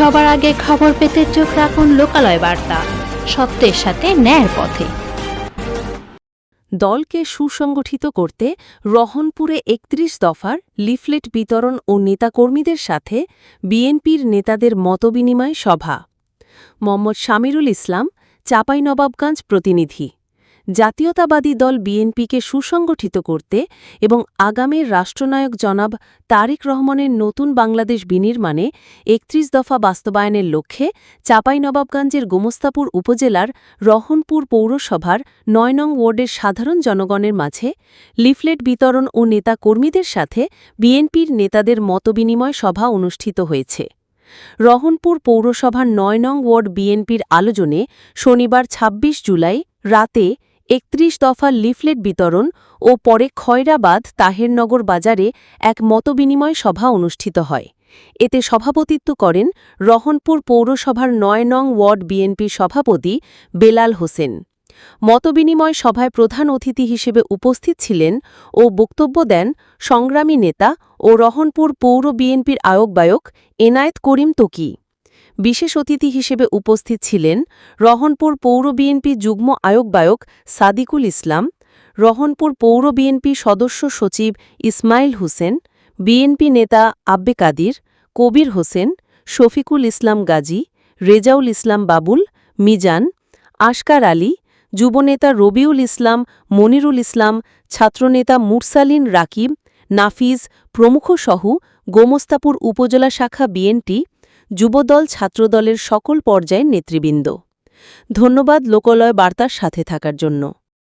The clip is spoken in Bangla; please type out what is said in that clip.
সবার আগে খবর পেতে চোখ রাখুন লোকালয় বার্তা। সত্যের সাথে ন্যায়ের পথে। দলকে সুসংগঠিত করতে রহনপুরে একত্রিশ দফার লিফলেট বিতরণ ও নেতাকর্মীদের সাথে বিএনপির নেতাদের মতবিনিময় সভা। মোহাম্মদ শামিরুল ইসলাম, চাঁপাইনবাবগঞ্জ প্রতিনিধি। জাতীয়তাবাদী দল বিএনপিকে সুসংগঠিত করতে এবং আগামীর রাষ্ট্রনায়ক জনাব তারেক রহমানের নতুন বাংলাদেশ বিনির্মাণে একত্রিশ দফা বাস্তবায়নের লক্ষ্যে চাঁপাইনবাবগঞ্জের গোমস্তাপুর উপজেলার রহনপুর পৌরসভার নয় নং ওয়ার্ডের সাধারণ জনগণের মাঝে লিফলেট বিতরণ ও নেতা কর্মীদের সাথে বিএনপির নেতাদের মতবিনিময় সভা অনুষ্ঠিত হয়েছে। রহনপুর পৌরসভার নয় নং ওয়ার্ড বিএনপির আলোচনে শনিবার ২৬ জুলাই রাতে একত্রিশ দফা লিফলেট বিতরণ ও পরে খয়রাবাদ তাহেরনগর বাজারে এক মতবিনিময় সভা অনুষ্ঠিত হয়। এতে সভাপতিত্ব করেন রহনপুর পৌরসভার নয় নং ওয়ার্ড বিএনপির সভাপতি বেলাল হোসেন। মতবিনিময় সভায় প্রধান অতিথি হিসেবে উপস্থিত ছিলেন ও বক্তব্য দেন সংগ্রামী নেতা ও রহনপুর পৌর বিএনপির আয়োগবায়ক এনায়েত করিম তকি। বিশেষ অতিথি হিসেবে উপস্থিত ছিলেন রহনপুর পৌর বিএনপি যুগ্ম আয়োগবায়ক সাদিকুল ইসলাম, রহনপুর পৌর বিএনপি সদস্য সচিব ইসমাইল হোসেন, বিএনপি নেতা আব্বে কাদির, কবির হোসেন, শফিকুল ইসলাম গাজী, রেজাউল ইসলাম বাবুল, মিজান, আশকার আলী, যুবনেতা রবিউল ইসলাম, মনিরুল ইসলাম, ছাত্রনেতা মুরসালিন রাকিব, নাফিজ প্রমুখসহ গোমস্তাপুর উপজেলা শাখা বিএনটি যুবদল ছাত্রদলের সকল পর্যায়ের নেতৃবৃন্দ। ধন্যবাদ লোকলয় বার্তার সাথে থাকার জন্য।